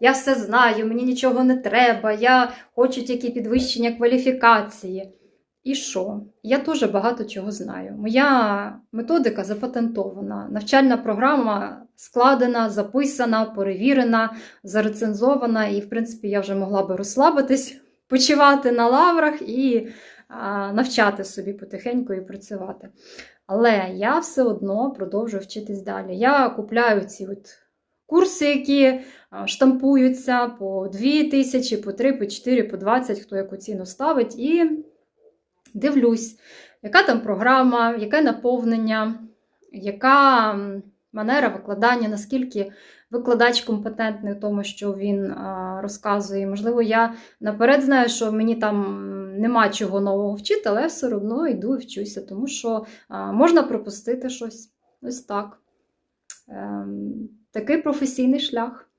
я все знаю, мені нічого не треба, я хочу тільки підвищення кваліфікації. І що? Я теж багато чого знаю. Моя методика запатентована, навчальна програма складена, записана, перевірена, зарецензована, і, в принципі, я вже могла би розслабитись, почивати на лаврах і а, навчати собі потихеньку і працювати. Але я все одно продовжую вчитись далі. Я купляю ці от курси, які штампуються по 2 тисячі, по 3, по 4, по 20, хто яку ціну ставить, і дивлюсь, яка там програма, яке наповнення, яка манера викладання, наскільки викладач компетентний в тому, що він розказує. Можливо, я наперед знаю, що мені там нема чого нового вчити, але все одно йду і вчуся, тому що можна пропустити щось. Ось так. Такий професійний шлях.